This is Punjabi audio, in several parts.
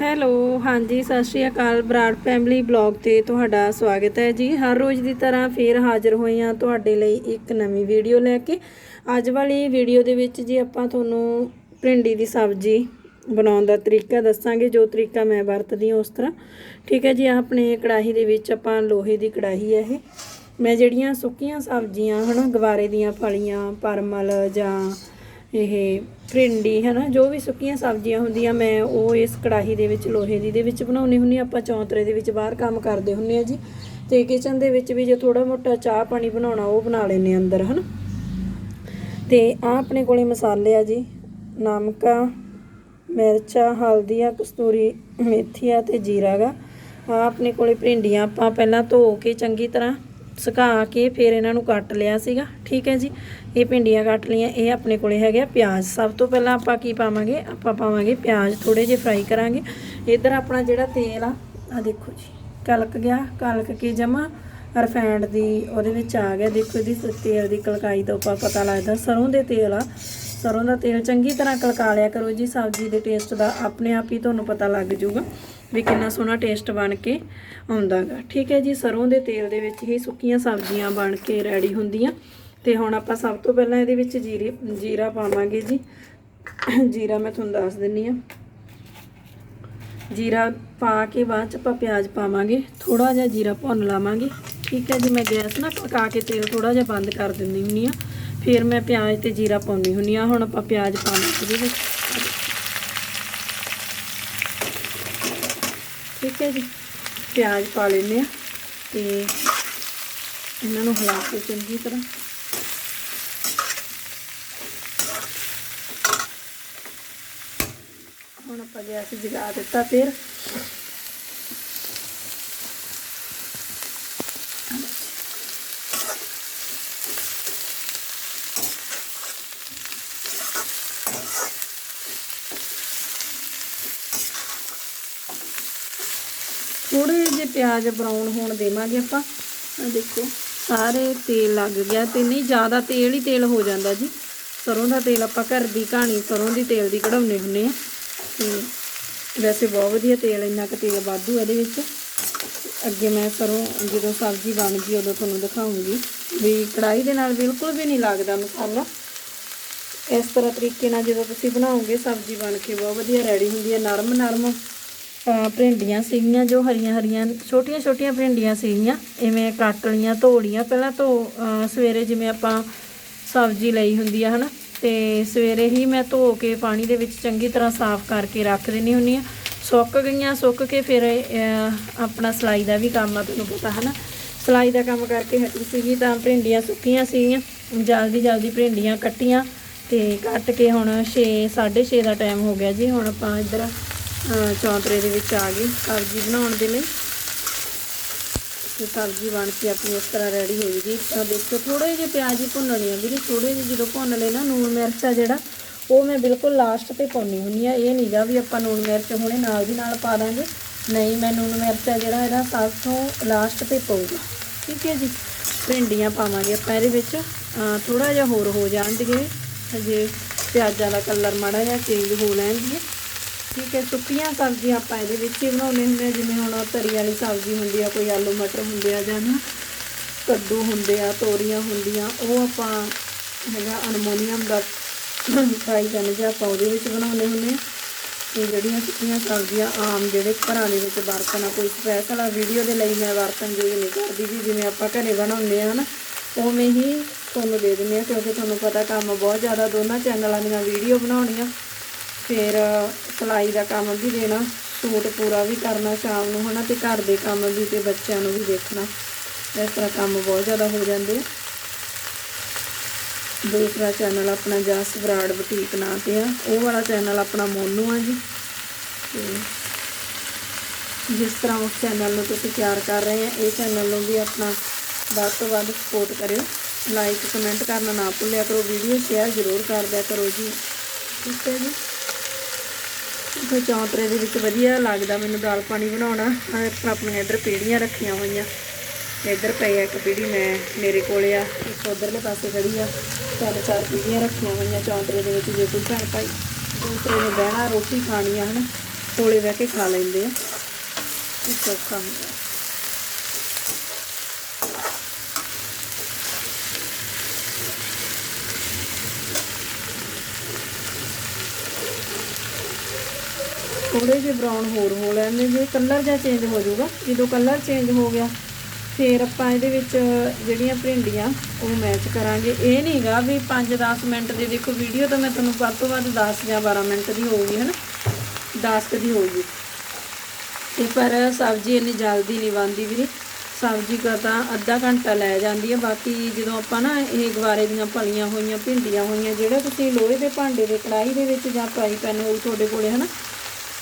ਹੈਲੋ, ਹਾਂਜੀ, ਸਤਿ ਸ਼੍ਰੀ ਅਕਾਲ ਬਰਾੜ ਫੈਮਿਲੀ ਬਲੌਗ ਤੇ ਤੁਹਾਡਾ ਸਵਾਗਤ ਹੈ ਜੀ। ਹਰ ਰੋਜ਼ ਦੀ ਤਰ੍ਹਾਂ ਫੇਰ ਹਾਜ਼ਰ ਹੋਏ ਹਾਂ ਤੁਹਾਡੇ ਲਈ ਇੱਕ ਨਵੀਂ ਵੀਡੀਓ ਲੈ ਕੇ। ਅੱਜ ਵਾਲੀ ਵੀਡੀਓ ਦੇ ਵਿੱਚ ਜੀ ਆਪਾਂ ਤੁਹਾਨੂੰ ਭਿੰਡੀ ਦੀ ਸਬਜ਼ੀ ਬਣਾਉਣ ਦਾ ਤਰੀਕਾ ਦੱਸਾਂਗੇ, ਜੋ ਤਰੀਕਾ ਮੈਂ ਵਰਤਦੀ ਹਾਂ ਉਸ ਤਰ੍ਹਾਂ। ਠੀਕ ਹੈ ਜੀ ਆਪਣੇ ਕੜਾਹੀ ਦੇ ਵਿੱਚ ਆਪਾਂ ਲੋਹੇ ਦੀ ਕੜਾਹੀ ਹੈ ਇਹ। ਮੈਂ ਜਿਹੜੀਆਂ ਸੁੱਕੀਆਂ ਸਬਜ਼ੀਆਂ ਹਨਾ, ਗਵਾਰੇ ਦੀਆਂ ਫਲੀਆਂ, ਪਰਮਲ ਜਾਂ ਇਹ ਭਿੰਡੀ ਹੈ ਨਾ ਜੋ ਵੀ ਸੁੱਕੀਆਂ ਸਬਜ਼ੀਆਂ ਹੁੰਦੀਆਂ, ਮੈਂ ਉਹ ਇਸ ਕੜਾਹੀ ਦੇ ਵਿੱਚ, ਲੋਹੇ ਦੀ ਦੇ ਵਿੱਚ ਬਣਾਉਣੀ ਹੁੰਦੀ ਹਾਂ। ਆਪਾਂ ਚੌਂਤਰੇ ਦੇ ਵਿੱਚ ਬਾਹਰ ਕੰਮ ਕਰਦੇ ਹੁੰਨੇ ਆ ਜੀ। ਤੇ ਕਿਚਨ ਦੇ ਵਿੱਚ ਵੀ ਜੇ ਥੋੜਾ ਮੋਟਾ ਚਾਹ ਪਾਣੀ ਬਣਾਉਣਾ, ਉਹ ਬਣਾ ਲੈਨੇ ਅੰਦਰ, ਹਨ। ਤੇ ਆ ਆਪਣੇ ਕੋਲੇ ਮਸਾਲੇ ਆ ਜੀ। ਨਮਕਾ ਆ ਹਲਦੀ ਆ ਕਸਤੂਰੀ ਮੇਥੀ ਆ ਤੇ ਜੀਰਾ ਗਾ। ਆ ਆਪਣੇ ਕੋਲੇ ਭਿੰਡੀਆਂ ਆਪਾਂ ਪਹਿਲਾਂ ਧੋ ਕੇ ਚੰਗੀ ਤਰ੍ਹਾਂ ਸੁਕਾ ਕੇ ਫਿਰ ਇਹਨਾਂ ਨੂੰ ਕੱਟ ਲਿਆ ਸੀਗਾ। ਠੀਕ ਹੈ ਜੀ, ਇਹ ਭਿੰਡੀਆਂ ਕੱਟ ਲਈਆਂ। ਇਹ ਆਪਣੇ ਕੋਲੇ ਹੈਗੇ ਆ ਪਿਆਜ਼। ਸਭ ਤੋਂ ਪਹਿਲਾਂ ਆਪਾਂ ਕੀ ਪਾਵਾਂਗੇ? ਆਪਾਂ ਪਾਵਾਂਗੇ ਪਿਆਜ਼। ਥੋੜੇ ਜਿਹੇ ਫਰਾਈ ਕਰਾਂਗੇ। ਇੱਧਰ ਆਪਣਾ ਜਿਹੜਾ ਤੇਲ ਆ ਆ ਦੇਖੋ ਜੀ, ਕਲਕ ਗਿਆ। ਕਲਕ ਕੇ ਜਮਾ ਰਫੈਂਡ ਦੀ ਉਹਦੇ ਵਿੱਚ ਆ ਗਿਆ। ਦੇਖੋ ਇਹਦੀ ਤੇਲ ਦੀ ਕਲਕਾਈ ਤੋਂ ਆਪਾਂ ਪਤਾ ਲੱਗਦਾ ਸਰੋਂ ਦੇ ਤੇਲ ਆ। ਸਰੋਂ ਦਾ ਤੇਲ ਚੰਗੀ ਤਰ੍ਹਾਂ ਕਲਕਾ ਲਿਆ ਕਰੋ ਜੀ। ਸਬਜ਼ੀ ਦੇ ਟੇਸਟ ਦਾ ਆਪਣੇ ਆਪ ਹੀ ਤੁਹਾਨੂੰ ਪਤਾ ਲੱਗ ਜਾਊਗਾ। ਵੀ ਕਿੰਨਾ ਸੋਹਣਾ ਟੇਸਟ ਬਣ ਕੇ ਆਉਂਦਾਗਾ। ਠੀਕ ਹੈ ਜੀ, ਸਰੋਂ ਦੇ ਤੇਲ ਦੇ ਵਿੱਚ ਹੀ ਸੁੱਕੀਆਂ ਸਬਜ਼ੀਆਂ ਬਣ ਕੇ ਰੈਡੀ ਹੁੰਦੀਆਂ। ਤੇ ਹੁਣ ਆਪਾਂ ਸਭ ਤੋਂ ਪਹਿਲਾਂ ਇਹਦੇ ਵਿੱਚ ਜੀਰੇ, ਜੀਰਾ ਪਾਵਾਂਗੇ ਜੀ। ਜੀਰਾ ਮੈਂ ਤੁਹਾਨੂੰ ਦੱਸ ਦਿੰਨੀ ਆ। ਜੀਰਾ ਪਾ ਕੇ ਬਾਅਦ ਚ ਆਪਾਂ ਪਿਆਜ਼ ਪਾਵਾਂਗੇ। ਥੋੜਾ ਜਿਹਾ ਜੀਰਾ ਭੁੰਨ ਲਾਵਾਂਗੇ। ਠੀਕ ਹੈ ਜੀ, ਮੈਂ ਗੈਸ ਨਾ ਪਕਾ ਕੇ ਤੇਲ ਥੋੜਾ ਜਿਹਾ ਬੰਦ ਕਰ ਦਿੰਦੀ ਹੁੰਨੀ ਆ। ਫਿਰ ਮੈਂ ਪਿਆਜ਼ ਤੇ ਜੀਰਾ ਪਾਉਂਦੀ ਹੁੰਨੀ ਆ। ਹੁਣ ਆਪਾਂ ਪਿਆਜ਼ ਪਾਵਾਂਗੇ ਇਹਦੇ ਵਿੱਚ। ਠੀਕ ਹੈ ਜੀ। ਪਿਆਜ਼ ਪਾ ਲੈਂਦੇ ਆ ਤੇ ਇਹਨਾਂ ਨੂੰ ਹਿਲਾ ਕੇ ਚੰਗੀ ਤਰ੍ਹਾਂ। ਹੁਣ ਆਪਾਂ ਗੈਸ ਜਗਾ ਦਿੱਤਾ ਫਿਰ ਥੋੜੇ ਜਿਹੇ ਪਿਆਜ਼ ਬਰਾਊਨ ਹੋਣ ਦੇਵਾਂਗੇ ਆਪਾਂ। ਆ ਦੇਖੋ, ਸਾਰੇ ਤੇਲ ਲੱਗ ਗਿਆ ਤੇ ਨਹੀਂ, ਜ਼ਿਆਦਾ ਤੇਲ ਹੀ ਤੇਲ ਹੋ ਜਾਂਦਾ ਜੀ। ਸਰੋਂ ਦਾ ਤੇਲ ਆਪਾਂ ਘਰ ਦੀ ਕਹਾਣੀ, ਸਰੋਂ ਦੀ ਤੇਲ ਦੀ ਕਢਾਉਨੇ ਹੁੰਨੇ ਆ ਤੇ ਵੈਸੇ ਬਹੁਤ ਵਧੀਆ ਤੇਲ, ਇੰਨਾ ਕੁ ਤੇਲ ਵਾਧੂ ਇਹਦੇ ਵਿੱਚ। ਅੱਗੇ ਮੈਂ ਸਰੋਂ, ਜਦੋਂ ਸਬਜ਼ੀ ਬਣ ਗਈ, ਉਦੋਂ ਤੁਹਾਨੂੰ ਦਿਖਾਉਂਗੀ। ਵੀ ਕੜਾਈ ਦੇ ਨਾਲ ਬਿਲਕੁਲ ਵੀ ਨਹੀਂ ਲੱਗਦਾ ਮਸਾਲਾ। ਇਸ ਤਰ੍ਹਾਂ ਤਰੀਕੇ ਨਾਲ ਜਦੋਂ ਤੁਸੀਂ ਬਣਾਓਗੇ, ਸਬਜ਼ੀ ਬਣ ਕੇ ਬਹੁਤ ਵਧੀਆ ਰੈਡੀ ਹੁੰਦੀ ਹੈ ਨਰਮ ਨਰਮ ਭਿੰਡੀਆਂ ਸੀਗੀਆਂ, ਜੋ ਹਰੀਆਂ ਹਰੀਆਂ, ਛੋਟੀਆਂ ਛੋਟੀਆਂ ਭਿੰਡੀਆਂ ਸੀਗੀਆਂ, ਇਵੇਂ ਕੱਟ ਲਈਆਂ ਧੋ ਲਈਆਂ ਪਹਿਲਾਂ ਧੋ ਸਵੇਰੇ ਜਿਵੇਂ ਆਪਾਂ ਸਬਜ਼ੀ ਲਈ ਹੁੰਦੀ ਆ, ਹਨਾ, ਤੇ ਸਵੇਰੇ ਹੀ ਮੈਂ ਧੋ ਕੇ ਪਾਣੀ ਦੇ ਵਿੱਚ ਚੰਗੀ ਤਰ੍ਹਾਂ ਸਾਫ਼ ਕਰਕੇ ਰੱਖ ਦਿੰਨੀ ਹੁੰਨੀ ਆ। ਸੁੱਕ ਗਈਆਂ, ਸੁੱਕ ਕੇ ਫਿਰ ਆਪਣਾ ਸਲਾਈ ਦਾ ਵੀ ਕੰਮ ਆ, ਤੁਹਾਨੂੰ ਪਤਾ, ਹਨਾ। ਸਲਾਈ ਦਾ ਕੰਮ ਕਰਕੇ ਹਟੀ ਸੀਗੀ ਤਾਂ ਭਿੰਡੀਆਂ ਸੁੱਕੀਆਂ ਸੀਗੀਆਂ, ਜਲਦੀ ਜਲਦੀ ਭਿੰਡੀਆਂ ਕੱਟੀਆਂ, ਤੇ ਕੱਟ ਕੇ ਹੁਣ 6 6:30 ਦਾ ਟਾਈਮ ਹੋ ਗਿਆ ਜੀ, ਹੁਣ ਆਪਾਂ ਇੱਧਰ ਚੌਂਤਰੇ ਦੇ ਵਿੱਚ ਆ ਗਏ ਸਬਜ਼ੀ ਬਣਾਉਣ ਦੇ ਲਈ। ਤੇ ਸਬਜ਼ੀ ਬਣ ਕੇ ਆਪਣੀ ਇਸ ਤਰ੍ਹਾਂ ਰੈਡੀ ਹੋ ਗਈ। ਤਾਂ ਦੇਖੋ ਥੋੜੇ ਜਿਹੇ ਪਿਆਜ਼ ਹੀ ਭੁੰਨਣੇ ਆ ਵੀਰੇ ਥੋੜੇ ਜਿਹੇ ਜਦੋਂ ਭੁੰਨ ਲਏ ਨਾ ਨੂਣ ਮਿਰਚ ਆ ਜਿਹੜਾ, ਉਹ ਮੈਂ ਬਿਲਕੁਲ ਲਾਸਟ ਤੇ ਪਾਉਣੀ ਹੁੰਦੀ ਆ। ਇਹ ਨਹੀਂਗਾ ਵੀ ਆਪਾਂ ਨੂਣ ਮਿਰਚ ਹੁਣੇ ਨਾਲ ਦੀ ਨਾਲ ਪਾ ਦਾਂਗੇ। ਨਹੀਂ, ਮੈਂ ਨੂਣ ਮਿਰਚ ਆ ਜਿਹੜਾ, ਇਹਦਾ ਸਭ ਤੋਂ ਲਾਸਟ ਤੇ ਪਾਊਗਾ। ਠੀਕ ਹੈ ਜੀ? ਭਿੰਡੀਆਂ ਪਾਵਾਂਗੇ ਆਪਾਂ ਇਹਦੇ ਵਿੱਚ। ਥੋੜਾ ਜਿਹਾ ਹੋਰ ਹੋ ਜਾਣਗੇ। ਹਜੇ ਪਿਆਜ਼ਾਂ ਦਾ ਕਲਰ ਮਾੜਾ ਜਿਹਾ ਚੇਂਜ ਹੋ ਲੈਣਗੇ। ਠੀਕ ਹੈ, ਸੁੱਕੀਆਂ ਸਬਜ਼ੀਆਂ ਆਪਾਂ ਇਹਦੇ ਵਿੱਚ ਹੀ ਬਣਾਉਂਦੇ ਹੁੰਦੇ ਆ ਜਿਵੇਂ ਹੁਣ ਤਰੀ ਵਾਲੀ ਸਬਜ਼ੀ ਹੁੰਦੀ ਆ, ਕੋਈ ਆਲੂ ਮਟਰ ਹੁੰਦੇ ਆ ਜਾਂ ਨਾ ਕੱਦੂ ਹੁੰਦੇ ਆ, ਤੋਰੀਆਂ ਹੁੰਦੀਆਂ, ਉਹ ਆਪਾਂ ਹੈਗਾ ਅਨਮੋਨੀਅਮ ਦਾ ਫਰਾਈ ਕਰਨ ਜਾਂ ਆਪਾਂ ਉਹਦੇ ਵਿੱਚ ਬਣਾਉਂਦੇ ਹੁੰਦੇ ਆ ਤੇ ਜਿਹੜੀਆਂ ਸੁੱਕੀਆਂ ਸਬਜ਼ੀਆਂ ਆਮ ਜਿਹੜੇ ਘਰਾਂ ਦੇ ਵਿੱਚ ਵਰਤਣਾ ਕੋਈ ਸਪੈਸ਼ਲ ਆ ਵੀਡੀਓ ਦੇ ਲਈ ਮੈਂ ਵਰਤਣ ਯੂਜ਼ ਨਹੀਂ ਕਰਦੀ ਜੀ, ਜਿਵੇਂ ਆਪਾਂ ਘਰੇ ਬਣਾਉਂਦੇ ਆ ਨਾ, ਉਵੇਂ ਹੀ ਤੁਹਾਨੂੰ ਦੇ ਦਿੰਦੇ ਆ ਕਿਉਂਕਿ ਤੁਹਾਨੂੰ ਪਤਾ ਕੰਮ ਬਹੁਤ ਜ਼ਿਆਦਾ ਦੋਨਾਂ ਚੈਨਲਾਂ ਦੀਆਂ ਵੀਡੀਓ ਬਣਾਉਣੀਆਂ। ਫਿਰ ਸਿਲਾਈ ਦਾ ਕੰਮ ਵੀ ਦੇਣਾ, ਸੂਟ ਪੂਰਾ ਵੀ ਕਰਨਾ ਸ਼ਾਮ ਨੂੰ, ਹਨਾ, ਤੇ ਘਰ ਦੇ ਕੰਮ ਵੀ ਤੇ ਬੱਚਿਆਂ ਨੂੰ ਵੀ ਦੇਖਣਾ। ਇਸ ਤਰ੍ਹਾਂ ਕੰਮ ਬਹੁਤ ਜ਼ਿਆਦਾ ਹੋ ਜਾਂਦੇ ਆ। ਦੂਸਰਾ ਚੈਨਲ ਆਪਣਾ ਜਸ ਬਰਾੜ ਬੁਟੀਕ ਨਾਂ ਤੇ ਆ। ਉਹ ਵਾਲਾ ਚੈਨਲ ਆਪਣਾ ਮੋਨੂ ਆ ਜੀ। ਤੇ ਜਿਸ ਤਰ੍ਹਾਂ ਉਸ ਚੈਨਲ ਨੂੰ ਤੁਸੀਂ ਪਿਆਰ ਕਰ ਰਹੇ ਆ, ਇਹ ਚੈਨਲ ਨੂੰ ਵੀ ਆਪਣਾ ਵੱਧ ਤੋਂ ਵੱਧ ਸਪੋਰਟ ਕਰਿਓ। ਲਾਈਕ ਕਮੈਂਟ ਕਰਨਾ ਨਾ ਭੁੱਲਿਆ ਕਰੋ। ਵੀਡੀਓ ਸ਼ੇਅਰ ਜ਼ਰੂਰ ਕਰ ਦਿਆ ਕਰੋ ਜੀ। ਠੀਕ ਹੈ ਜੀ। ਚੌਂਤਰੇ ਦੇ ਵਿੱਚ ਵਧੀਆ ਲੱਗਦਾ ਮੈਨੂੰ ਦਾਲ ਪਾਣੀ ਬਣਾਉਣਾ। ਆਹ ਆਪਣੀਆਂ ਇੱਧਰ ਪੀੜੀਆਂ ਰੱਖੀਆਂ ਹੋਈਆਂ। ਇੱਧਰ ਪਈ ਆ ਇੱਕ ਪੀੜੀ ਮੈਂ, ਮੇਰੇ ਕੋਲੇ ਆ। ਇੱਕ ਉਧਰਲੇ ਪਾਸੇ ਖੜੀ ਆ। ਤਿੰਨ ਚਾਰ ਪੀੜੀਆਂ ਰੱਖੀਆਂ ਹੋਈਆਂ ਚੌਂਤਰੇ ਦੇ ਵਿੱਚ, ਜੇ ਕੋਈ ਭੈਣ ਭਾਈ ਦੂਸਰੇ ਨੇ ਬਹਿਣਾ, ਰੋਟੀ ਖਾਣੀ ਆ, ਹਨਾ, ਕੋਲੇ ਬਹਿ ਕੇ ਖਾ ਲੈਂਦੇ ਆ। ਇਹ ਸੌਖਾ ਹੁੰਦਾ। ਥੋੜੇ ਜਿਹੇ ਬਰਾਊਨ ਹੋਰ ਹੋ ਲੈਣੇ ਜੇ ਕਲਰ ਜਾਂ ਚੇਂਜ ਹੋ ਜਾਊਗਾ। ਜਦੋਂ ਕਲਰ ਚੇਂਜ ਹੋ ਗਿਆ, ਫਿਰ ਆਪਾਂ ਇਹਦੇ ਵਿੱਚ ਜਿਹੜੀਆਂ ਭਿੰਡੀਆਂ, ਉਹ ਮੈਚ ਕਰਾਂਗੇ। ਇਹ ਨਹੀਂਗਾ ਵੀ 5-10 ਮਿੰਟ ਦੀ ਦੇਖੋ ਵੀਡੀਓ ਤਾਂ ਮੈਂ ਤੁਹਾਨੂੰ ਵੱਧ ਤੋਂ ਵੱਧ 10 ਜਾਂ 12 ਮਿੰਟ ਦੀ ਹੋਊਗੀ ਹੈ ਨਾ 10 ਕੁ ਦੀ ਹੋਊਗੀ। ਤੇ ਪਰ ਸਬਜ਼ੀ ਇੰਨੀ ਜਲਦੀ ਨਹੀਂ ਬਣਦੀ ਵੀਰੇ। ਸਬਜ਼ੀ ਕਾ ਤਾਂ ਅੱਧਾ ਘੰਟਾ ਲੈ ਜਾਂਦੀ ਹੈ ਬਾਕੀ ਜਦੋਂ ਆਪਾਂ ਨਾ ਇਹ ਗਵਾਰੇ ਦੀਆਂ ਫਲੀਆਂ ਹੋਈਆਂ, ਭਿੰਡੀਆਂ ਹੋਈਆਂ, ਜਿਹੜੇ ਤੁਸੀਂ ਲੋਹੇ ਦੇ ਭਾਂਡੇ ਦੇ ਕੜਾਹੀ ਦੇ ਵਿੱਚ ਜਾਂ ਫਰਾਈ ਪੈਨ ਹੋਊ ਤੁਹਾਡੇ ਕੋਲੇ, ਹਨਾ?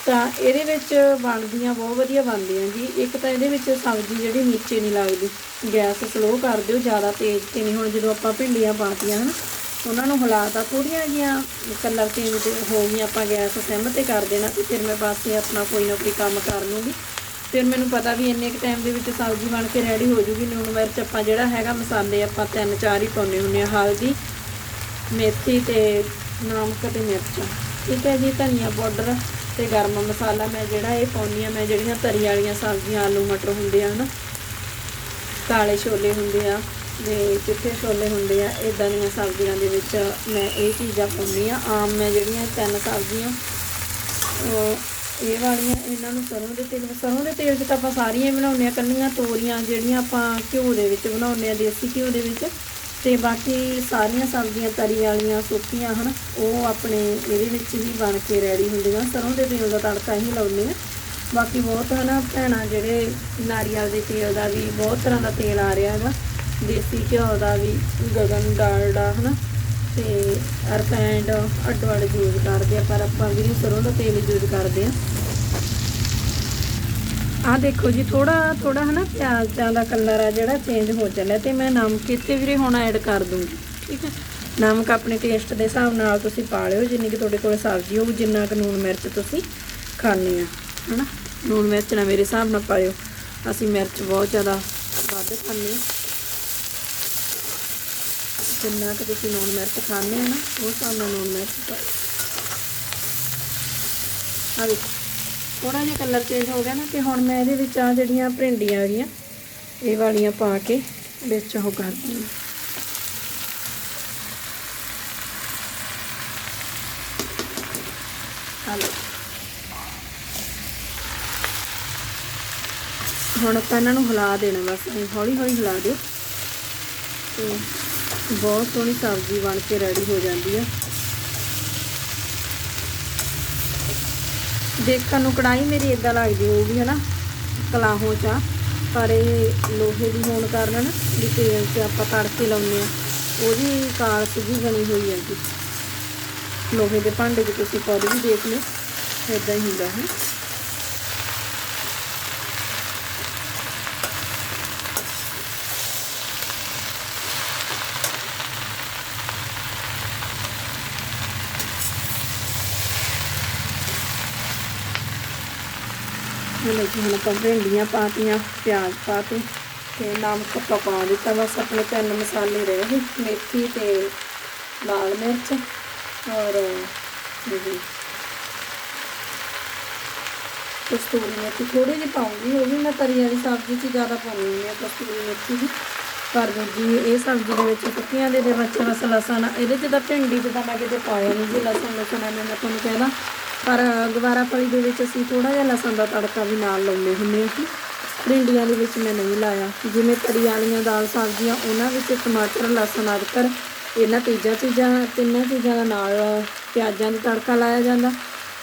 ਤਾਂ ਇਹਦੇ ਵਿੱਚ ਬਣਦੀਆਂ ਬਹੁਤ ਵਧੀਆ ਬਣਦੀਆਂ ਜੀ। ਇੱਕ ਤਾਂ ਇਹਦੇ ਵਿੱਚ ਸਬਜ਼ੀ ਜਿਹੜੀ ਨੀਚੇ ਨਹੀਂ ਲੱਗਦੀ। ਗੈਸ ਸਲੋ ਕਰ ਦਿਓ, ਜ਼ਿਆਦਾ ਤੇਜ਼ ਤੇ ਨਹੀਂ। ਹੁਣ ਜਦੋਂ ਆਪਾਂ ਭਿੰਡੀਆਂ ਪਾਤੀਆਂ ਹਨ, ਉਹਨਾਂ ਨੂੰ ਹਿਲਾਤਾ ਥੋੜੀਆਂ ਜੀਆਂ ਕਲਰ ਚੇਂਜ ਹੋ ਗਈਆਂ, ਆਪਾਂ ਗੈਸ ਸਿਮ ਤੇ ਕਰ ਦੇਣਾ ਤੇ ਫਿਰ ਮੈਂ ਪਾਸੇ ਆਪਣਾ ਕੋਈ ਨਾ ਕੋਈ ਕੰਮ ਕਰ ਲੂੰਗੀ। ਫਿਰ ਮੈਨੂੰ ਪਤਾ ਵੀ ਇੰਨੇ ਕੁ ਟਾਈਮ ਦੇ ਵਿੱਚ ਸਬਜ਼ੀ ਬਣ ਕੇ ਰੈਡੀ ਹੋ ਜੂਗੀ। ਲੂਣ ਮਿਰਚ ਆਪਾਂ ਜਿਹੜਾ ਹੈਗਾ ਮਸਾਲੇ ਆਪਾਂ ਤਿੰਨ ਚਾਰ ਹੀ ਪਾਉਣੇ ਹੁੰਦੇ ਆ ਹਲਦੀ, ਮੇਥੀ ਤੇ ਨਮਕ ਤੇ ਮਿਰਚ। ਠੀਕ ਹੈ ਜੀ, ਧਨੀਆ ਪਾਊਡਰ। ਤੇ ਗਰਮ ਮਸਾਲਾ ਮੈਂ ਜਿਹੜਾ ਇਹ ਪਾਉਣੀ ਆ ਮੈਂ ਜਿਹੜੀਆਂ ਤਰੀ ਵਾਲੀਆਂ ਸਬਜ਼ੀਆਂ, ਆਲੂ, ਮਟਰ ਹੁੰਦੇ ਆ ਹਨਾ ਕਾਲੇ ਛੋਲੇ ਹੁੰਦੇ ਆ ਤੇ ਚਿੱਟੇ ਛੋਲੇ ਹੁੰਦੇ ਆ ਇਦਾਂ ਦੀਆਂ ਸਬਜ਼ੀਆਂ ਦੇ ਵਿੱਚ ਮੈਂ ਇਹ ਚੀਜ਼ਾਂ ਪਾਉਂਦੀ ਆ ਆਮ ਮੈਂ ਜਿਹੜੀਆਂ ਤਿੰਨ ਸਬਜ਼ੀਆਂ ਇਹ ਵਾਲੀਆਂ ਇਹਨਾਂ ਨੂੰ ਸਰੋਂ ਦੇ ਤੇਲ, ਸਰੋਂ ਦੇ ਤੇਲ 'ਚ ਤਾਂ ਆਪਾਂ ਸਾਰੀਆਂ ਹੀ ਬਣਾਉਂਦੇ ਆ ਕੰਨੀਆਂ ਤੋਰੀਆਂ ਜਿਹੜੀਆਂ ਆਪਾਂ ਘਿਓ ਦੇ ਵਿੱਚ ਬਣਾਉਂਦੇ ਆ ਦੇਸੀ ਘਿਓ ਦੇ ਵਿੱਚ। ਤੇ ਬਾਕੀ ਸਾਰੀਆਂ ਸਬਜ਼ੀਆਂ, ਤਰੀ ਵਾਲੀਆਂ ਸੁੱਕੀਆਂ ਹਨ, ਉਹ ਆਪਣੇ ਇਹਦੇ ਵਿੱਚ ਹੀ ਬਣ ਕੇ ਰੈਡੀ ਹੁੰਦੀਆਂ ਸਰੋਂ ਦੇ ਤੇਲ ਦਾ ਤੜਕਾ ਹੀ ਲਾਉਂਦੇ ਆ। ਬਾਕੀ ਬਹੁਤ, ਹਨਾ, ਭੈਣਾਂ, ਜਿਹੜੇ ਨਾਰੀਅਲ ਦੇ ਤੇਲ ਦਾ ਵੀ ਬਹੁਤ ਤਰ੍ਹਾਂ ਦਾ ਤੇਲ ਆ ਰਿਹਾ ਹੈਗਾ। ਦੇਸੀ ਘਿਓ ਦਾ ਵੀ ਗਗਨ ਡਾਲਡਾ, ਹਨਾ, ਤੇ ਰਿਫਾਈਂਡ ਅੱਡੋ ਅੱਡ ਯੂਜ਼ ਕਰਦੇ ਆ, ਪਰ ਆਪਾਂ ਵੀ ਸਰੋਂ ਦਾ ਤੇਲ ਯੂਜ਼ ਕਰਦੇ ਆ। ਆ ਦੇਖੋ ਜੀ ਥੋੜਾ ਥੋੜਾ ਹਨਾ ਪਿਆਜ਼ਾਂ ਦਾ ਕਲਰ ਆ ਜਿਹੜਾ ਚੇਂਜ ਹੋ ਚੱਲਿਆ ਤੇ ਮੈਂ ਨਮਕ ਇੱਥੇ ਵੀਰੇ ਹੁਣ ਐਡ ਕਰ ਦੂੰਗੀ, ਠੀਕ ਹੈ? ਨਮਕ ਆਪਣੇ ਟੇਸਟ ਦੇ ਹਿਸਾਬ ਨਾਲ ਤੁਸੀਂ ਪਾ ਲਿਓ, ਜਿੰਨੀ ਕਿ ਤੁਹਾਡੇ ਕੋਲ ਸਬਜ਼ੀ ਹੋਊ, ਜਿੰਨਾ ਕੁ ਨੂਣ ਮਿਰਚ ਤੁਸੀਂ ਖਾਣੇ ਆ, ਹਨਾ? ਨੂਣ ਮਿਰਚ ਨਾ ਮੇਰੇ ਹਿਸਾਬ ਨਾਲ ਪਾਇਓ, ਅਸੀਂ ਮਿਰਚ ਬਹੁਤ ਜ਼ਿਆਦਾ ਵੱਧ ਖਾਂਦੇ ਹਾਂ ਜਿੰਨਾ ਕੁ ਤੁਸੀਂ ਨੂਣ ਮਿਰਚ ਖਾਂਦੇ ਆ ਨਾ, ਉਸ ਹਿਸਾਬ ਨਾਲ ਨੂਣ ਮਿਰਚ ਪਾਇਓ। ਆ ਦੇਖੋ। ਥੋੜਾ ਜਿਹਾ ਕਲਰ ਚੇਂਜ ਹੋ ਗਿਆ ਨਾ ਤੇ ਹੁਣ ਮੈਂ ਇਹਦੇ ਵਿੱਚ ਆ ਜਿਹੜੀਆਂ ਭਿੰਡੀਆਂ ਹੈਗੀਆਂ, ਇਹ ਵਾਲੀਆਂ ਪਾ ਕੇ ਵਿੱਚ ਉਹ ਕਰਦੀ ਹਾਂ। ਹਲੋ ਹੁਣ ਆਪਾਂ ਇਹਨਾਂ ਨੂੰ ਹਿਲਾ ਦੇਣਾ ਬਸ ਹੌਲੀ ਹੌਲੀ ਹਿਲਾ ਦਿਓ। ਤੇ ਬਹੁਤ ਸੋਹਣੀ ਸਬਜ਼ੀ ਬਣ ਕੇ ਰੈਡੀ ਹੋ ਜਾਂਦੀ ਆ। ਦੇਖਣ ਨੂੰ ਕੜਾਈ ਮੇਰੀ ਇਦਾਂ ਲੱਗਦੀ ਹੋਊਗੀ, ਹਨਾ? ਕਲਾਹੋ ਚਾ ਪਰ ਇਹ ਲੋਹੇ ਦੀ ਹੋਣ ਕਾਰਨ ਨਾ, ਵੀ ਤੇਲ 'ਚ ਆਪਾਂ ਤੜਕੇ ਲਾਉਂਦੇ ਆ ਉਹਦੀ ਕਾਲਸ ਜੀ ਬਣੀ ਹੋਈ ਹੈ ਜੀ ਲੋਹੇ ਦੇ ਭਾਂਡੇ 'ਚ ਤੁਸੀਂ ਕਦੇ ਵੀ ਦੇਖ ਲਿਓ ਇਦਾਂ ਹੀ ਹੁੰਦਾ ਹੈ ਹੁਣ ਜੀ ਹੁਣ ਆਪਾਂ ਭਿੰਡੀਆਂ ਪਾਤੀਆਂ, ਪਿਆਜ਼ ਪਾਤੇ ਤੇ ਨਮਕ ਆਪਾਂ ਦਿੱਤਾ। ਬਸ ਆਪਣੇ ਤਿੰਨ ਮਸਾਲੇ ਰਹਿ ਗਏ ਮੇਥੀ ਤੇ ਲਾਲ ਮਿਰਚ ਔਰ ਇਹ ਕਸਤੂਰੀ ਮੇਥੀ। ਥੋੜੀ ਜਿਹੀ ਪਾਉਂਗੀ, ਉਹ ਵੀ ਮੈਂ ਤਰੀ ਦੀ ਸਬਜ਼ੀ 'ਚ ਜ਼ਿਆਦਾ ਪਾਉਂਦੀ ਹਾਂ ਕਸਤੂਰੀ ਮੇਥੀ ਦੀ। ਪਰ ਜੀ ਇਹ ਸਬਜ਼ੀ ਦੇ ਵਿੱਚ ਸੁੱਕੀਆਂ ਦੇ ਦੇ ਵਿੱਚ ਬਸ ਲਸਣ, ਇਹਦੇ 'ਚ ਤਾਂ ਭਿੰਡੀ 'ਚ ਤਾਂ ਮੈਂ ਕਿਤੇ ਪਾਇਆ ਨਹੀਂ ਜੀ ਲਸਣ ਲਸਣ ਐਵੇਂ ਮੈਂ ਤੁਹਾਨੂੰ ਕਹਿਦਾ ਪਰ ਗਵਾਰਾ ਫਲੀ ਦੇ ਵਿੱਚ ਅਸੀਂ ਥੋੜਾ ਜਿਹਾ ਲਸਣ ਦਾ ਤੜਕਾ ਵੀ ਨਾਲ ਲਾਉਂਦੇ ਹੁੰਦੇ ਹਾਂ ਭਿੰਡੀਆਂ ਦੇ ਵਿੱਚ ਮੈਂ ਨਹੀਂ ਲਾਇਆ। ਜਿਵੇਂ ਤਰੀ ਵਾਲੀਆਂ ਦਾਲ ਸਬਜ਼ੀਆਂ, ਉਹਨਾਂ ਵਿੱਚ ਟਮਾਟਰ, ਲਸਣ, ਅਦਰਕ, ਇਹਨਾਂ ਤੀਜਾਂ ਚੀਜ਼ਾਂ, ਤਿੰਨਾਂ ਚੀਜ਼ਾਂ ਦਾ ਨਾਲ ਪਿਆਜ਼ਾਂ ਦਾ ਤੜਕਾ ਲਾਇਆ ਜਾਂਦਾ।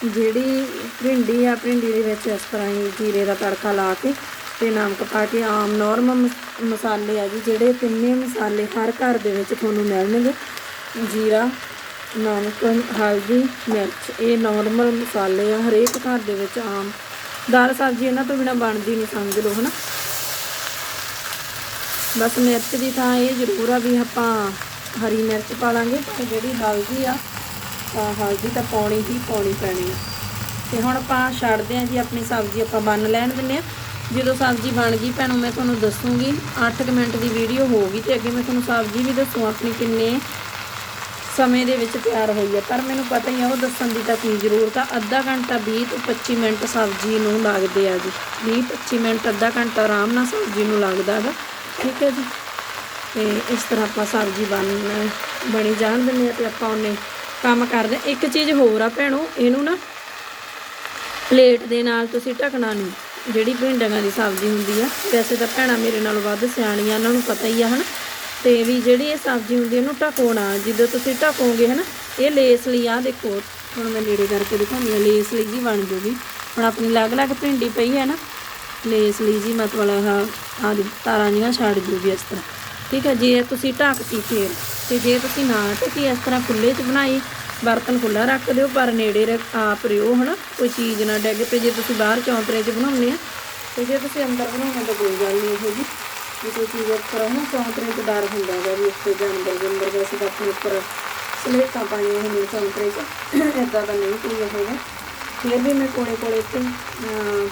ਜਿਹੜੀ ਭਿੰਡੀ ਆ, ਭਿੰਡੀ ਦੇ ਵਿੱਚ ਇਸ ਤਰ੍ਹਾਂ ਹੀ ਜੀਰੇ ਦਾ ਤੜਕਾ ਲਾ ਕੇ ਤੇ ਨਮਕ ਪਾ ਕੇ ਆਮ ਨਾਰਮਲ ਮਸਾਲੇ ਆ ਜੀ, ਜਿਹੜੇ ਤਿੰਨੇ ਮਸਾਲੇ ਹਰ ਘਰ ਦੇ ਵਿੱਚ ਤੁਹਾਨੂੰ ਮਿਲਣਗੇ। ਜੀਰਾ ਨਮਕ ਹਲਦੀ, ਮਿਰਚ, ਇਹ ਨਾਰਮਲ ਮਸਾਲੇ ਆ, ਹਰੇਕ ਘਰ ਦੇ ਵਿੱਚ ਆਮ। ਦਾਲ ਸਬਜ਼ੀ ਇਹਨਾਂ ਤੋਂ ਬਿਨਾ ਬਣਦੀ ਨਹੀਂ, ਸਮਝ ਲਓ, ਹਨਾ? ਬਸ ਮਿਰਚ ਦੀ ਥਾਂ ਇਹ ਜ਼ਰੂਰ ਆ ਵੀ ਆਪਾਂ ਹਰੀ ਮਿਰਚ ਪਾ ਲਾਂਗੇ, ਪਰ ਜਿਹੜੀ ਹਲਦੀ ਆ ਹਲਦੀ ਤਾਂ ਪਾਉਣੀ ਹੀ ਪਾਉਣੀ ਪੈਣੀ ਆ। ਤੇ ਹੁਣ ਆਪਾਂ ਛੱਡਦੇ ਆਂ ਜੀ, ਆਪਣੀ ਸਬਜ਼ੀ ਆਪਾਂ ਬੰਨ ਲੈਣ ਦਿੰਨੇ ਆ ਜਦੋਂ ਸਬਜ਼ੀ ਬਣ ਗਈ, ਭੈਣੋ ਮੈਂ ਤੁਹਾਨੂੰ ਦੱਸੂਗੀ 8 ਮਿੰਟ ਦੀ ਵੀਡੀਓ ਹੋਊਗੀ ਤੇ ਅੱਗੇ ਮੈਂ ਤੁਹਾਨੂੰ ਸਬਜ਼ੀ ਵੀ ਦੱਸੂ, ਆਪਣੀ ਕਿੰਨੇ ਸਮੇਂ ਦੇ ਵਿੱਚ ਤਿਆਰ ਹੋਈ ਹੈ। ਪਰ ਮੈਨੂੰ ਪਤਾ ਹੀ ਆ, ਉਹ ਦੱਸਣ ਦੀ ਤਾਂ ਕੀ ਜ਼ਰੂਰਤ ਆ। ਅੱਧਾ ਘੰਟਾ 20 ਤੋਂ 25 ਮਿੰਟ ਸਬਜ਼ੀ ਨੂੰ ਲੱਗਦੇ ਆ ਜੀ। 20 25 ਮਿੰਟ, ਅੱਧਾ ਘੰਟਾ ਆਰਾਮ ਨਾਲ ਸਬਜ਼ੀ ਨੂੰ ਲੱਗਦਾ ਹੈਗਾ ਠੀਕ ਹੈ ਜੀ। ਤੇ ਇਸ ਤਰ੍ਹਾਂ ਆਪਾਂ ਸਬਜ਼ੀ ਬਣ, ਬਣੀ ਜਾਣ ਦਿੰਦੇ ਆ ਤੇ ਆਪਾਂ ਉਹਨੇ ਕੰਮ ਕਰਦੇ ਹਾਂ। ਇੱਕ ਚੀਜ਼ ਹੋਰ ਆ ਭੈਣੋ, ਇਹਨੂੰ ਨਾ ਪਲੇਟ ਦੇ ਨਾਲ ਤੁਸੀਂ ਢਕਣਾ ਨਹੀਂ। ਜਿਹੜੀ ਭਿੰਡੀਆਂ ਦੀ ਸਬਜ਼ੀ ਹੁੰਦੀ ਆ, ਵੈਸੇ ਤਾਂ ਭੈਣਾਂ ਮੇਰੇ ਨਾਲ ਵੱਧ ਸਿਆਣੀਆਂ ਉਹਨਾਂ ਨੂੰ ਪਤਾ ਹੀ ਆ, ਹਨ। ਤੇ ਵੀ ਜਿਹੜੀ ਇਹ ਸਬਜ਼ੀ ਹੁੰਦੀ ਆ, ਇਹਨੂੰ ਢਕੋ ਨਾ ਜਦੋਂ ਤੁਸੀਂ ਢਕੋਗੇ ਹਨਾ ਇਹ ਲੇਸ ਲਈ ਆ ਦੇਖੋ ਹੁਣ ਮੈਂ ਨੇੜੇ ਕਰਕੇ ਦਿਖਾਉਂਦੀ ਆ ਲੇਸ ਲਈ ਜੀ ਬਣ ਜੂਗੀ। ਹੁਣ ਆਪਣੀ ਅਲੱਗ-ਅਲੱਗ ਭਿੰਡੀ ਪਈ ਹੈ ਨਾ ਲੇਸ ਲਈ ਜੀ ਮਤਲਬ ਆਹ ਆਹ ਤਾਰਾਂ ਜੀਆਂ ਛੱਡ ਜੂਗੀ ਇਸ ਤਰ੍ਹਾਂ। ਠੀਕ ਹੈ ਜੇ ਤੁਸੀਂ ਢੱਕਤੀ ਫੇਰ ਤੇ ਜੇ ਤੁਸੀਂ ਨਾ ਢੱਕੀ ਇਸ ਤਰ੍ਹਾਂ ਖੁੱਲੇ 'ਚ ਬਣਾਈ ਬਰਤਨ ਖੁੱਲਾ ਰੱਖ ਦਿਓ ਪਰ ਨੇੜੇ ਰੱਖ ਆਪ ਰਿਓ ਹਨਾ ਕੋਈ ਚੀਜ਼ ਨਾ ਡਿੱਗ ਪਏ। ਜੇ ਤੁਸੀਂ ਬਾਹਰ ਚੌਂਤਰੇ 'ਚ ਬਣਾਉਂਦੇ ਆ ਤੇ ਜੇ ਤੁਸੀਂ ਅੰਦਰ ਬਣਾਉਣਾ ਤਾਂ ਕੋਈ ਗੱਲ ਨਹੀਂ ਇਹੋ ਜੀ। ਜੇ ਕੋਈ ਚੀਜ਼ ਉੱਪਰ ਨਾ, ਚੌਂਤਰੇ 'ਚ ਡਰ ਹੁੰਦਾ ਹੈਗਾ ਵੀ ਉੱਤੇ ਜਾਨਵਰ ਜੰਦਰ ਵੈਸੇ ਤਾਂ ਆਪਣੇ ਉੱਪਰ ਸਲੇਟਾਂ ਪਾਈਆਂ ਹੋਈਆਂ ਚੌਂਤਰੇ 'ਚ ਇਦਾਂ ਦਾ ਨਹੀਂ ਕੋਈ ਹੋਵੇਗਾ ਫਿਰ ਵੀ ਮੈਂ ਕੋਲੇ ਕੋਲੇ ਤੇ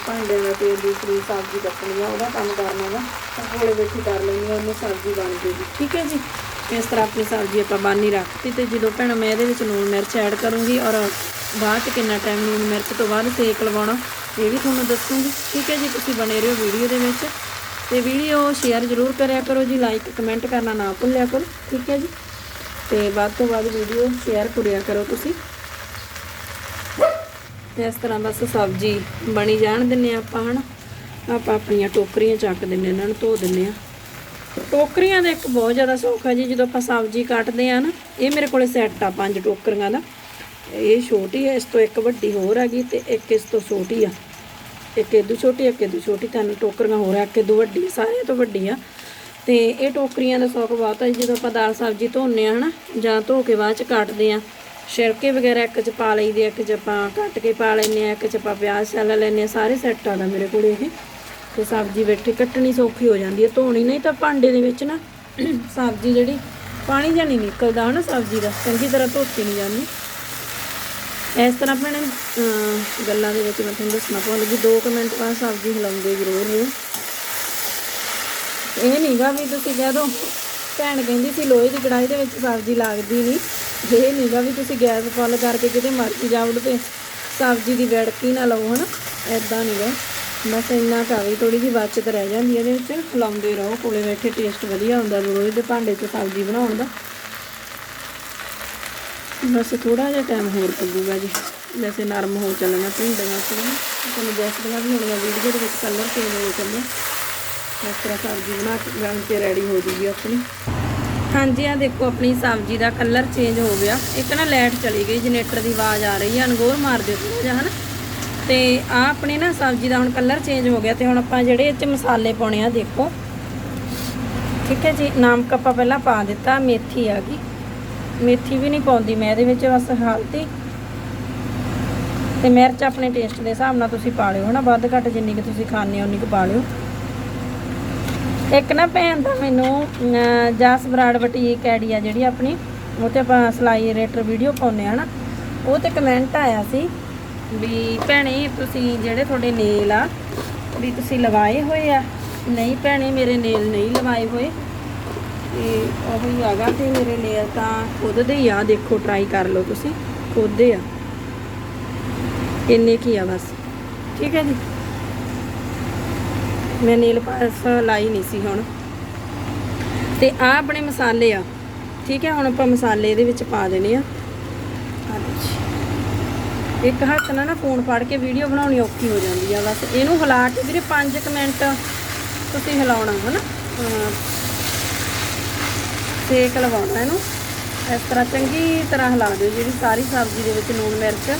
ਭਾਂਡਿਆਂ ਦਾ ਤੇ ਦੂਸਰੀ ਸਬਜ਼ੀ ਕੱਟਣੀ ਆ, ਉਹਦਾ ਕੰਮ ਕਰਨਾ ਵਾ ਤਾਂ ਕੋਲੇ ਬੈਠੀ ਕਰ ਲੈਂਦੀ ਆ ਉਹਨੂੰ ਸਬਜ਼ੀ ਬਣ ਜੂਗੀ ਠੀਕ ਹੈ ਜੀ? ਇਸ ਤਰ੍ਹਾਂ ਆਪਣੀ ਸਬਜ਼ੀ ਆਪਾਂ ਬਾਨੀ ਰੱਖਤੀ ਤੇ ਜਦੋਂ ਭੈਣ ਮੈਂ ਇਹਦੇ ਵਿੱਚ ਲੂਣ ਮਿਰਚ ਐਡ ਕਰੂੰਗੀ ਔਰ ਬਾਅਦ ਚ ਕਿੰਨਾ ਟਾਈਮ ਲੂਣ ਮਿਰਚ ਤੋਂ ਬਾਅਦ ਸੇਕ ਲਵਾਉਣਾ, ਇਹ ਵੀ ਤੁਹਾਨੂੰ ਦੱਸੂੰਗੀ। ਠੀਕ ਹੈ ਜੀ, ਤੁਸੀਂ ਬਣੇ ਰਹੋ ਵੀਡੀਓ ਦੇ ਵਿੱਚ। ਤੇ ਵੀਡੀਓ ਸ਼ੇਅਰ ਜ਼ਰੂਰ ਕਰਿਆ ਕਰੋ ਜੀ ਲਾਈਕ ਕਮੈਂਟ ਕਰਨਾ ਨਾ ਭੁੱਲਿਆ ਕਰੋ, ਠੀਕ ਹੈ ਜੀ? ਤੇ ਵੱਧ ਤੋਂ ਵੱਧ ਵੀਡੀਓ ਸ਼ੇਅਰ ਕਰਿਆ ਕਰੋ ਤੁਸੀਂ। ਤੇ ਇਸ ਤਰ੍ਹਾਂ ਬਸ ਸਬਜ਼ੀ ਬਣੀ ਜਾਣ ਦਿੰਨੇ ਆ ਆਪਾਂ, ਹਨਾ? ਆਪਾਂ ਆਪਣੀਆਂ ਟੋਕਰੀਆਂ ਚੱਕ ਦਿੰਨੇ ਇਹਨਾਂ ਨੂੰ ਧੋ ਦਿੰਨੇ ਆ। ਟੋਕਰੀਆਂ ਦਾ ਇੱਕ ਬਹੁਤ ਜ਼ਿਆਦਾ ਸੌਖ ਹੈ ਜੀ, ਜਦੋਂ ਆਪਾਂ ਸਬਜ਼ੀ ਕੱਟਦੇ ਆ ਨਾ, ਇਹ ਮੇਰੇ ਕੋਲੇ ਸੈੱਟ ਆ ਪੰਜ ਟੋਕਰੀਆਂ ਦਾ। ਇਹ ਛੋਟੀ ਹੈ ਇਸ ਤੋਂ ਇੱਕ ਵੱਡੀ ਹੋਰ ਹੈਗੀ ਤੇ ਇੱਕ ਇਸ ਤੋਂ ਛੋਟੀ ਆ। ਇੱਕ ਇਦੋਂ ਛੋਟੀ, ਇੱਕ ਇਦੋਂ ਛੋਟੀ, ਤਿੰਨ ਟੋਕਰੀਆਂ ਹੋਰ ਆ, ਇੱਕ ਇਦੋਂ ਵੱਡੀ, ਸਾਰਿਆਂ ਤੋਂ ਵੱਡੀ ਆ। ਤੇ ਇਹ ਟੋਕਰੀਆਂ ਦਾ ਸੌਖ ਬਹੁਤ ਹੈ ਜਦੋਂ ਆਪਾਂ ਦਾਲ ਸਬਜ਼ੀ ਧੋਨੇ ਆ, ਹਨਾ, ਜਾਂ ਧੋ ਕੇ ਬਾਅਦ ਚ ਕੱਟਦੇ ਆ। ਛਿਲਕੇ ਵਗੈਰਾ ਇੱਕ ਚ ਪਾ ਲਈਦੇ ਇੱਕ ਚ ਆਪਾਂ ਕੱਟ ਕੇ ਪਾ ਲੈਨੇ ਆ, ਇੱਕ ਚ ਆਪਾਂ ਪਿਆਜ਼ ਛਾਲਾ ਲੈਨੇ ਆ, ਸਾਰੇ ਸੈੱਟ ਆ ਦਾ ਮੇਰੇ ਕੋਲ ਇਹ। ਤੇ ਸਬਜ਼ੀ ਬੈਠੀ ਕੱਟਣੀ ਸੌਖੀ ਹੋ ਜਾਂਦੀ ਹੈ ਧੋਣੀ ਨਹੀਂ ਤਾਂ ਭਾਂਡੇ ਦੇ ਵਿੱਚ ਨਾ ਸਬਜ਼ੀ ਜਿਹੜੀ ਪਾਣੀ ਜਾਂ ਨਹੀਂ ਨਿਕਲਦਾ, ਹਨਾ, ਸਬਜ਼ੀ ਦਾ, ਚੰਗੀ ਤਰ੍ਹਾਂ ਧੋਤੀ ਨਹੀਂ ਜਾਂਦੀ। ਇਸ ਤਰ੍ਹਾਂ ਭੈਣੇ ਗੱਲਾਂ ਦੇ ਵਿੱਚ ਮੈਂ ਤੁਹਾਨੂੰ ਦੱਸਣਾ ਭੁੱਲ ਗਈ। 2 ਮਿੰਟ ਬਾਅਦ ਸਬਜ਼ੀ ਹਿਲਾਉਂਦੇ ਜ਼ਰੂਰ ਰਹੋ ਇਹ ਨਹੀਂਗਾ ਵੀ ਤੁਸੀਂ ਕਹਿ ਦੋ, ਭੈਣ ਕਹਿੰਦੀ ਸੀ ਲੋਹੇ ਦੀ ਕੜਾਈ ਦੇ ਵਿੱਚ ਸਬਜ਼ੀ ਲੱਗਦੀ ਨਹੀਂ ਇਹ ਨਹੀਂਗਾ ਵੀ ਤੁਸੀਂ ਗੈਸ ਫੁੱਲ ਕਰਕੇ ਕਿਤੇ ਮਰਜ਼ੀ ਜਾਵੜ ਤੇ ਸਬਜ਼ੀ ਦੀ ਵੜਕੀ ਨਾ ਲਓ, ਹਨਾ? ਐਦਾਂ ਨਹੀਂਗਾ ਬਸ ਇੰਨਾ ਕਾਵੀ ਥੋੜੀ ਜਿਹੀ ਬਚਤ ਰਹਿ ਜਾਂਦੀ ਹੈ ਇਹਦੇ ਵਿੱਚ। ਹਿਲਾਉਂਦੇ ਰਹੋ, ਕੋਲੇ ਬੈਠੇ ਟੇਸਟ ਵਧੀਆ ਹੁੰਦਾ ਲੋਹੇ ਦੇ ਭਾਂਡੇ 'ਚ ਸਬਜ਼ੀ ਬਣਾਉਣ ਦਾ। ਬਸ ਥੋੜਾ ਜਿਹਾ ਟਾਈਮ ਹੋਰ ਲੱਗੂਗਾ ਜੀ। ਵੈਸੇ ਨਰਮ ਹੋ ਚੱਲਣਾ ਭਿੰਡੀਆਂ ਥੋੜ੍ਹੀਆਂ ਤੁਹਾਨੂੰ ਦੱਸਦੀਆਂ ਵੀ ਹੁਣ ਮੈਂ ਵੀਡੀਓ ਦੇ ਵਿੱਚ ਕਲਰ ਚੇਂਜ ਹੋ ਚੱਲੇ ਇਸ ਤਰ੍ਹਾਂ ਸਬਜ਼ੀ ਬਣਾ ਕੇ ਬਣ ਕੇ ਰੈਡੀ ਹੋ ਜੂਗੀ ਆਪਣੀ। ਹਾਂਜੀ ਆ ਦੇਖੋ ਆਪਣੀ ਸਬਜ਼ੀ ਦਾ ਕਲਰ ਚੇਂਜ ਹੋ ਗਿਆ। ਇੱਕ ਨਾ ਲਾਈਟ ਚਲੀ ਗਈ, ਜਨਰੇਟਰ ਦੀ ਆਵਾਜ਼ ਆ ਰਹੀ ਹੈ ਅਨਗੋਰ ਮਾਰ ਦਿਓ ਥੋੜਾ ਜਿਹਾ, ਹਨਾ? ਤੇ ਆ ਆਪਣੀ ਨਾ ਸਬਜ਼ੀ ਦਾ ਹੁਣ ਕਲਰ ਚੇਂਜ ਹੋ ਗਿਆ ਤੇ ਹੁਣ ਆਪਾਂ ਜਿਹੜੇ ਇਹ ਚ ਮਸਾਲੇ ਪਾਉਣੇ ਆ, ਦੇਖੋ। ਠੀਕ ਹੈ ਜੀ, ਨਮਕ ਆਪਾਂ ਪਹਿਲਾਂ ਪਾ ਦਿੱਤਾ, ਮੇਥੀ ਆ ਗਈ। ਮੇਥੀ ਵੀ ਨਹੀਂ ਪਾਉਂਦੀ, ਮੈਂ ਇਹਦੇ ਵਿੱਚ ਬਸ ਹਲਦੀ ਤੇ ਮਿਰਚ ਆਪਣੇ ਟੇਸਟ ਦੇ ਹਿਸਾਬ ਨਾਲ ਤੁਸੀਂ ਪਾ ਲਿਓ ਹਨਾ, ਵੱਧ ਘੱਟ ਜਿੰਨੀ ਕਿ ਤੁਸੀਂ ਖਾਣੇ ਹੋ, ਉਨੀ ਕੁ ਪਾ ਲਿਓ। ਇੱਕ ਨਾ ਭੈਣ ਦਾ ਮੈਨੂੰ ਜਾਸ ਜਸ ਬਰਾੜ ਬਟੀਕ ਆਈਡੀ ਆ ਜਿਹੜੀ ਆਪਣੀ ਉਹ ਤੇ ਆਪਾਂ ਸਲਾਈ ਰੇਟਰ ਵੀਡੀਓ ਪਾਉਂਦੇ ਆ ਨਾ ਉਹ ਤੇ ਕਮੈਂਟ ਆਇਆ ਸੀ ਵੀ ਭੈਣੇ ਤੁਸੀਂ ਜਿਹੜੇ ਤੁਹਾਡੇ ਨੇਲ ਆ, ਵੀ ਤੁਸੀਂ ਲਵਾਏ ਹੋਏ ਆ? ਨਹੀਂ ਭੈਣੇ, ਮੇਰੇ ਨੇਲ ਨਹੀਂ ਲਵਾਏ ਹੋਏ। ਤੇ ਉਹੀ ਹੈਗਾ ਤੇ ਮੇਰੇ ਨੇਲ ਤਾਂ ਖੁਦ ਦੇ ਹੀ ਆ, ਦੇਖੋ ਟਰਾਈ ਕਰ ਲਓ ਤੁਸੀਂ, ਖੁਦ ਦੇ ਆ। ਇੰਨੇ ਕੀ ਆ ਬਸ। ਠੀਕ ਹੈ ਜੀ। ਮੈਂ ਨੇਲ ਪਾਸ ਲਾਈ ਨਹੀਂ ਸੀ ਹੁਣ। ਤੇ ਆ ਆਪਣੇ ਮਸਾਲੇ ਆ। ਠੀਕ ਹੈ, ਹੁਣ ਆਪਾਂ ਮਸਾਲੇ ਇਹਦੇ ਵਿੱਚ ਪਾ ਦੇਣੇ ਆ। ਇੱਕ ਹੱਥ ਨਾਲ ਨਾ ਫੋਨ ਫੜ ਕੇ ਵੀਡੀਓ ਬਣਾਉਣੀ ਔਖੀ ਹੋ ਜਾਂਦੀ ਆ ਬਸ। ਇਹਨੂੰ ਹਿਲਾ ਕੇ ਵੀਰੇ 5 ਮਿੰਟ ਤੁਸੀਂ ਹਿਲਾਉਣਾ, ਹਨਾ? ਅਹ ਸੇਕ ਲਵਾਉਣਾ ਇਹਨੂੰ। ਇਸ ਤਰ੍ਹਾਂ ਚੰਗੀ ਤਰ੍ਹਾਂ ਹਿਲਾ ਦਿਓ, ਜਿਹੜੀ ਸਾਰੀ ਸਬਜ਼ੀ ਦੇ ਵਿੱਚ ਲੂਣ ਮਿਰਚ,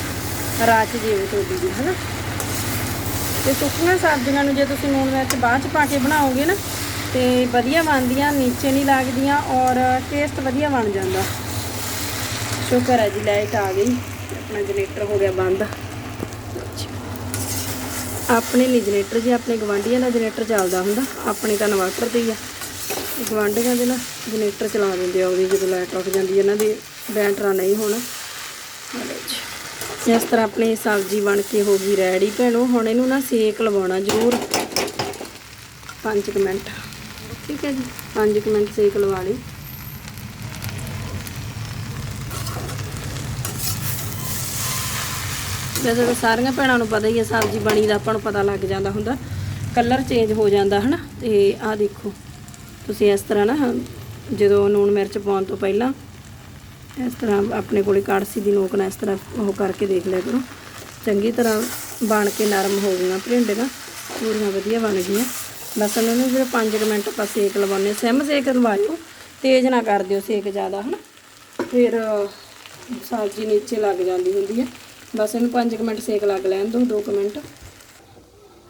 ਰਾਚ ਜੀਵੇ ਤੁਹਾਡੀ ਦੀ ਹਨਾ। ਤੇ ਸੁੱਕੀਆਂ ਸਬਜ਼ੀਆਂ ਨੂੰ ਜੇ ਤੁਸੀਂ ਲੂਣ ਮਿਰਚ ਬਾਅਦ ਚ ਪਾ ਕੇ ਬਣਾਓਗੇ ਨਾ, ਤੇ ਵਧੀਆ ਬਣਦੀਆਂ, ਨੀਚੇ ਨਹੀਂ ਲੱਗਦੀਆਂ ਔਰ ਟੇਸਟ ਵਧੀਆ ਬਣ ਜਾਂਦਾ। ਸ਼ੁਕਰ ਹੈ ਜੀ ਲਾਈਟ ਆ ਗਈ, ਆਪਣਾ ਜਨਰੇਟਰ ਹੋ ਗਿਆ ਬੰਦ। ਆਪਣੇ ਲਈ ਜਨਰੇਟਰ ਜੀ ਆਪਣੇ ਗਵਾਂਢੀਆਂ ਦਾ ਜਨਰੇਟਰ ਚੱਲਦਾ ਹੁੰਦਾ, ਆਪਣੇ ਤਾਂ ਇਨਵਰਟਰ ਤੇ ਹੀ ਆ। ਗਵਾਂਢੀਆਂ ਦੇ ਨਾ ਜਨਰੇਟਰ ਚਲਾ ਦਿੰਦੇ ਆ ਉਹਦੀ ਜਦੋਂ ਲਾਈਟ ਆਫ ਜਾਂਦੀ ਇਹਨਾਂ ਦੀ ਬੈਟਰਾ ਨਹੀਂ ਹੋਣਾ। ਇਸ ਤਰ੍ਹਾਂ ਆਪਣੀ ਸਬਜ਼ੀ ਬਣ ਕੇ ਹੋ ਗਈ ਰੈਡੀ ਭੈਣੋ ਹੁਣ ਇਹਨੂੰ ਨਾ ਸੇਕ ਲਵਾਉਣਾ ਜ਼ਰੂਰ। 5 ਮਿੰਟ। ਠੀਕ ਹੈ ਜੀ। 5 ਮਿੰਟ ਸੇਕ ਲਵਾ ਲਈ। ਵੈਸੇ ਸਾਰੀਆਂ ਭੈਣਾਂ ਨੂੰ ਪਤਾ ਹੀ ਹੈ ਸਬਜ਼ੀ ਬਣੀ ਦਾ ਆਪਾਂ ਨੂੰ ਪਤਾ ਲੱਗ ਜਾਂਦਾ ਹੁੰਦਾ। ਕਲਰ ਚੇਂਜ ਹੋ ਜਾਂਦਾ ਹਨਾ ਤੇ ਆਹ ਦੇਖੋ। ਤੁਸੀਂ ਇਸ ਤਰ੍ਹਾਂ ਨਾ, ਜਦੋਂ ਲੂਣ ਮਿਰਚ ਪਾਉਣ ਤੋਂ ਪਹਿਲਾਂ ਇਸ ਤਰ੍ਹਾਂ ਆਪਣੇ ਕੋਲੇ ਕੜਛੀ ਦੀ ਨੋਕ ਨਾਲ ਇਸ ਤਰ੍ਹਾਂ ਉਹ ਕਰਕੇ ਦੇਖ ਲਿਆ ਕਰੋ। ਚੰਗੀ ਤਰ੍ਹਾਂ ਬਣ ਕੇ ਨਰਮ ਹੋ ਗਈਆਂ ਭਰਿੰਡੇ ਭਿੰਡੀਆਂ, ਪੂਰੀਆਂ ਵਧੀਆ ਬਣ ਗਈਆਂ। ਬਸ ਇਹਨਾਂ ਨੂੰ ਜਿਹੜਾ 5 ਮਿੰਟ ਆਪਾਂ ਸੇਕ ਲਵਾਉਂਦੇ ਹਾਂ। ਸਿਮ ਸੇਕ ਲਵਾਇਓ, ਤੇਜ਼ ਨਾ ਕਰ ਦਿਓ ਸੇਕ ਜ਼ਿਆਦਾ, ਹਨਾ। ਫਿਰ ਸਬਜ਼ੀ ਨੀਚੇ ਲੱਗ ਜਾਂਦੀ ਹੁੰਦੀ ਹੈ। ਬਸ ਇਹਨੂੰ 5 ਮਿੰਟ ਸੇਕ ਲੱਗ ਲੈਣ ਦਿਓ 2 ਮਿੰਟ।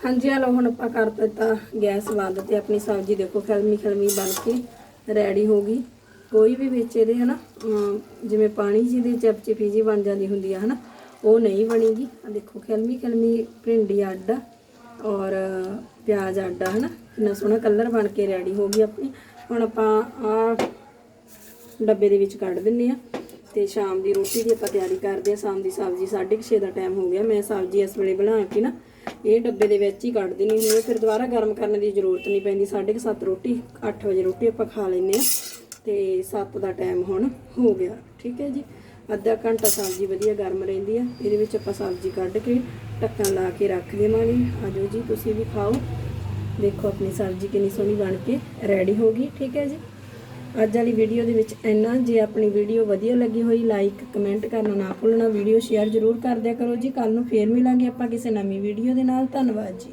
ਹਾਂਜੀ ਆ ਲਓ ਹੁਣ ਆਪਾਂ ਕਰ ਦਿੱਤਾ ਗੈਸ ਬੰਦ ਤੇ ਆਪਣੀ ਸਬਜ਼ੀ ਦੇਖੋ, ਖਲਮੀ ਖਲਮੀ ਬਣ ਕੇ ਰੈਡੀ ਹੋ ਗਈ। ਕੋਈ ਵੀ ਵਿੱਚ ਇਹਦੇ ਹਨਾ, ਅਮ ਜਿਵੇਂ ਪਾਣੀ ਜਿਹਦੇ ਚਪਚਪੀ ਜੀ ਬਣ ਜਾਂਦੀ ਹੁੰਦੀ ਆ ਹਨਾ, ਉਹ ਨਹੀਂ ਬਣੇਗੀ। ਆ ਦੇਖੋ, ਖਲਮੀ ਖਲਮੀ ਭਿੰਡੀ ਆਡਾ ਔਰ ਪਿਆਜ਼ ਆਡਾ ਆ ਹਨਾ, ਕਿੰਨਾ ਸੋਹਣਾ ਕਲਰ ਬਣ ਕੇ ਰੈਡੀ ਹੋ ਗਈ ਆਪਣੀ। ਹੁਣ ਆਪਾਂ ਆ ਡੱਬੇ ਦੇ ਵਿੱਚ ਕੱਢ ਦਿੰਨੇ ਆ ਤੇ ਸ਼ਾਮ ਦੀ ਰੋਟੀ ਦੀ ਆਪਾਂ ਤਿਆਰੀ ਕਰਦੇ ਆ। ਸ਼ਾਮ ਦੀ ਸਬਜ਼ੀ 6:30 ਦਾ ਟਾਈਮ ਹੋ ਗਿਆ। ਮੈਂ ਸਬਜ਼ੀ ਇਸ ਵੇਲੇ ਬਣਾ ਕੇ ਨਾ ਇਹ ਡੱਬੇ ਦੇ ਵਿੱਚ ਹੀ ਕੱਢ ਦੇਣੀ ਹੁੰਦੀ ਹੈ ਫਿਰ ਦੁਬਾਰਾ ਗਰਮ ਕਰਨ ਦੀ ਜ਼ਰੂਰਤ ਨਹੀਂ ਪੈਂਦੀ। 7:30 ਰੋਟੀ 8 ਵਜੇ ਰੋਟੀ ਆਪਾਂ ਖਾ ਲੈਂਦੇ ਆ ਤੇ 7 ਦਾ ਟਾਈਮ ਹੁਣ ਹੋ ਗਿਆ। ਠੀਕ ਹੈ ਜੀ? ਅੱਧਾ ਘੰਟਾ ਸਬਜ਼ੀ ਵਧੀਆ ਗਰਮ ਰਹਿੰਦੀ ਆ। ਇਹਦੇ ਵਿੱਚ ਆਪਾਂ ਸਬਜ਼ੀ ਕੱਢ ਕੇ ਢੱਕਣ ਲਾ ਕੇ ਰੱਖ ਦੇਵਾਂਗੇ। ਆਜੋ ਜੀ, ਤੁਸੀਂ ਵੀ ਖਾਓ। ਦੇਖੋ ਆਪਣੀ ਸਬਜ਼ੀ ਕਿੰਨੀ ਸੋਹਣੀ ਬਣ ਕੇ ਰੈਡੀ ਹੋ ਗਈ। ਠੀਕ ਹੈ ਜੀ? ਅੱਜ ਵਾਲੀ ਵੀਡੀਓ ਦੇ ਵਿੱਚ ਇੰਨਾ, ਜੇ ਆਪਣੀ ਵੀਡੀਓ ਵਧੀਆ ਲੱਗੀ ਹੋਈ ਲਾਈਕ ਕਮੈਂਟ ਕਰਨਾ ਨਾ ਭੁੱਲਣਾ ਵੀਡੀਓ ਸ਼ੇਅਰ ਜ਼ਰੂਰ ਕਰ ਦਿਆ ਕਰੋ ਜੀ। ਕੱਲ ਨੂੰ ਫੇਰ ਮਿਲਾਂਗੇ ਆਪਾਂ ਕਿਸੇ ਨਵੀਂ ਵੀਡੀਓ ਦੇ ਨਾਲ। ਧੰਨਵਾਦ ਜੀ।